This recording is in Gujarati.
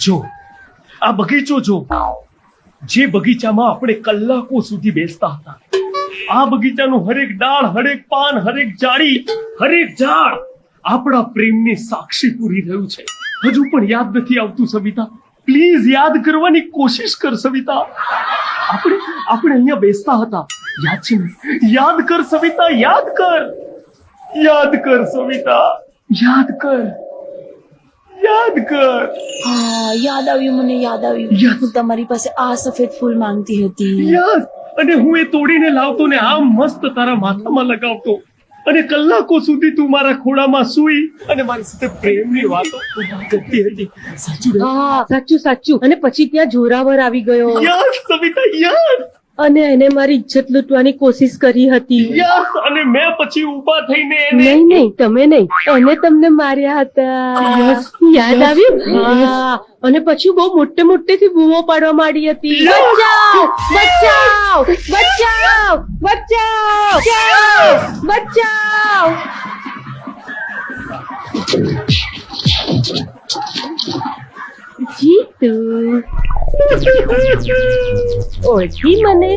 જો, આ બગીચો જો, જે બગીચામાં આપણે કલાકો સુધી બેસતા હતા, આ બગીચાનું હરેક ડાળ, હરેક પાન, હરેક જાળી, હરેક ઝાડ આપણા પ્રેમની સાક્ષી પૂરી રહ્યું છે. હજુ પણ યાદ નથી આવતું, સવિતા. પ્લીઝ યાદ કરવાની કોશિશ કર, સવિતા. આપણે આપણે અહીંયા બેસતા હતા. યાદ છે યાદ કર, સવિતા, યાદ કર. યાદ કર, સવિતા. યાદ કર. યાદ કર. હા યાદ આવ્યું મને યાદ આવ્યું. હું તમારી પાસે આ સફેદ ફૂલ માંગતી હતી. અને હું એ તોડીને લાવતો ને આમ મસ્ત તારા માથામાં લગાવતો. અને કલાકો સુધી તું મારા ખોળામાં સૂઈ અને મારી સાથે પ્રેમની વાતો કરતી હતી. સાચું હા સાચું સાચું. અને પછી ત્યાં જોરાવર આવી ગયો. Yes Savita yes. અને એને મારી ઇજ્જત લૂંટવાની કોશિશ કરી હતી. યસ અને મેં પછી ઊભા થઈને એને નહીં નહીં તમે નહીં. એને તમને માર્યા હતા. યાદ આવ્યું? હા. અને પછી બહુ મોટે મોટેથી બૂમો પાડવા માંડી હતી. બચાવ બચાવ બચાવ બચાવ બચાવ જીતુ. ઓળખી મને?